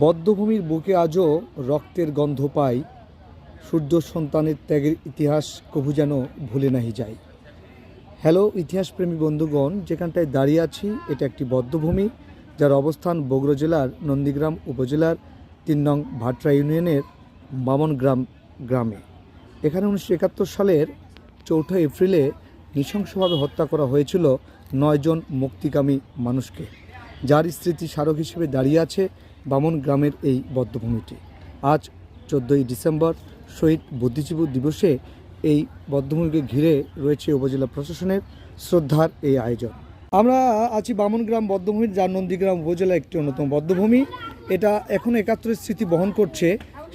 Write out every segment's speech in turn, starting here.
বদ্ধভূমির বুকে আজও রক্তের গন্ধ পাই, সূর্য সন্তানের ত্যাগের ইতিহাস কভু যেন ভুলে নাহি যায় হ্যালো, ইতিহাসপ্রেমী বন্ধুগণ, যেখানটায় দাঁড়িয়ে আছি, এটা একটি বদ্ধভূমি, যার অবস্থান বগুড়া জেলার নন্দীগ্রাম উপজেলার তিন নং ভাটরা ইউনিয়নের বামনগ্রাম গ্রামে এখানে উনিশশো একাত্তর সালের চৌঠা এপ্রিলে নৃশংসভাবে হত্যা করা হয়েছিল নয়জন মুক্তিকামী মানুষকে। যার স্মৃতি স্মারক হিসেবে দাঁড়িয়ে আছে বামন গ্রামের এই বদ্ধভূমিটি। আজ চোদ্দোই ডিসেম্বর শহীদ বুদ্ধিজীবী দিবসে এই বদ্ধভূমিকে ঘিরে রয়েছে উপজেলা প্রশাসনের শ্রদ্ধার এই আয়োজন। আমরা আছি বামনগ্রাম বদ্ধভূমির যার নন্দীগ্রাম উপজেলা একটি অন্যতম বদ্ধভূমি। এটা এখন একাত্তরের স্মৃতি বহন করছে।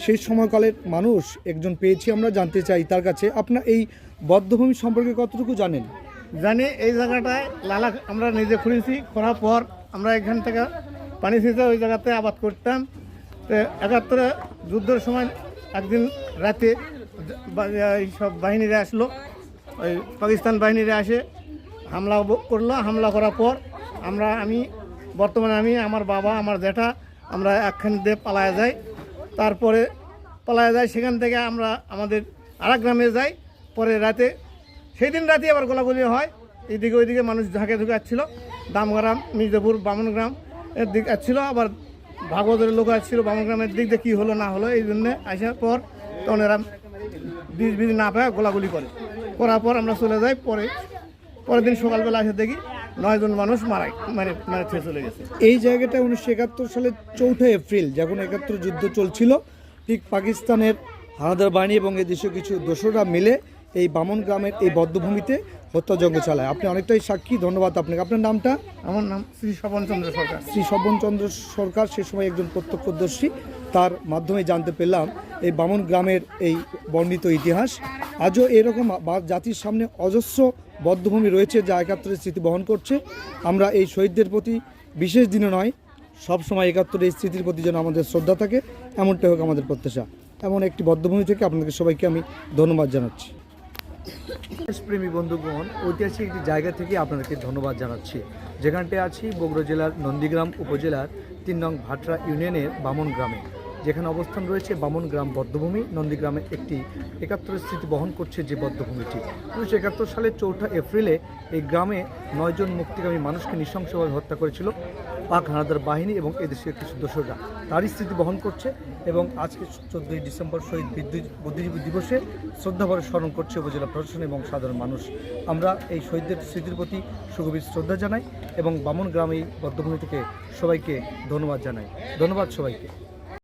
সেই সময়কালের মানুষ একজন পেয়েছি আমরা, জানতে চাই তার কাছে। আপনার এই বদ্ধভূমি সম্পর্কে কতটুকু জানেন? জানি, এই জায়গাটায় লালা, আমরা নিজে খুঁড়েছি করার পর আমরা এখান থেকে পানি ছিঁচে ওই জায়গাতে আবাদ করতাম। তো একাত্তরে যুদ্ধের সময় একদিন রাতে সব বাহিনীরা আসলো। ওই পাকিস্তান বাহিনীরা আসে হামলা করল। হামলা করার পর আমরা, আমি, বর্তমানে আমি, আমার বাবা, আমার জ্যাঠা আমরা একখানি দিয়ে পালায়া যাই। তারপরে পালায়া যাই, সেখান থেকে আমরা আমাদের আর গ্রামে যাই। পরে রাতে সেই দিন রাতে আবার গোলাগুলি হয়। এইদিকে ওইদিকে মানুষ ঝাঁকে ঝুঁকে আসছিল। দামগ্রাম, মির্জাপুর, বামনগ্রাম এর দিক আসছিল, আবার ভাগবতের লোক আসছিল বামনগ্রামের দিক দিয়ে কী হলো, না হলো, এই জন্যে আসার পর তখন এরা বীজ বীজ না পায়, গোলাগুলি করে। করার পর আমরা চলে যাই, পরে, পরের দিন সকালবেলা এসে দেখি নয়জন মানুষ মারাই মানে মানে চলে গেছে। এই জায়গাটা উনিশশো একাত্তর সালের চৌঠা এপ্রিল, যখন একাত্তর যুদ্ধ চলছিল, ঠিক পাকিস্তানের হানাদার বাহিনী এবং এই দেশের কিছু দোসররা মিলে এই বামন গ্রামের এই বদ্ধভূমিতে হত্যাযজ্ঞ চালায়। আপনি অনেকটাই সাক্ষী ধন্যবাদ আপনাকে। আপনার নামটা? আমার নাম শ্রী স্বপন চন্দ্র সরকার। শ্রী শোভনচন্দ্র সরকার সে সময় একজন প্রত্যক্ষদর্শী। তার মাধ্যমে জানতে পেলাম এই বামন গ্রামের এই বর্ণিত ইতিহাস। আজও এরকম জাতির সামনে অজস্র বদ্ধভূমি রয়েছে যা একাত্তরের স্মৃতি বহন করছে। আমরা এই শহীদদের প্রতি বিশেষ দিনে নয় সব সময় একাত্তরের এই স্মৃতির প্রতি যেন আমাদের শ্রদ্ধা থাকে এমনটাই হোক আমাদের প্রত্যাশা। এমন একটি বদ্ধভূমি থেকে আপনাদের সবাইকে আমি ধন্যবাদ জানাচ্ছি। প্রেমী বন্ধুগণ, ঐতিহাসিক একটি জায়গা থেকে আপনাদেরকে ধন্যবাদ জানাচ্ছি। যেখানটায় আছি বগুড়া জেলার নন্দীগ্রাম উপজেলার তিন নং ভাটরা ইউনিয়নের বামন গ্রামে। যেখানে অবস্থান রয়েছে বামন গ্রাম বদ্ধভূমি, নন্দীগ্রামে একটি একাত্তরের স্মৃতি বহন করছে যে বদ্ধভূমিটি। উনিশশো একাত্তর সালের চৌঠা এপ্রিলে এই গ্রামে নয়জন মুক্তিগামী মানুষকে নৃশংসভাবে হত্যা করেছিল পাক হানাদার বাহিনী এবং এদেশের কিছু দোসররা। তারই স্মৃতি বহন করছে এবং আজকে চোদ্দোই ডিসেম্বর শহীদ বিদ্যুৎ বুদ্ধিজীবী দিবসে শ্রদ্ধাভরে স্মরণ করছে উপজেলা প্রশাসন এবং সাধারণ মানুষ। আমরা এই শহীদদের স্মৃতির প্রতি সুগভীর শ্রদ্ধা জানাই এবং বামন গ্রাম বদ্ধভূমি থেকে সবাইকে ধন্যবাদ জানাই। ধন্যবাদ সবাইকে।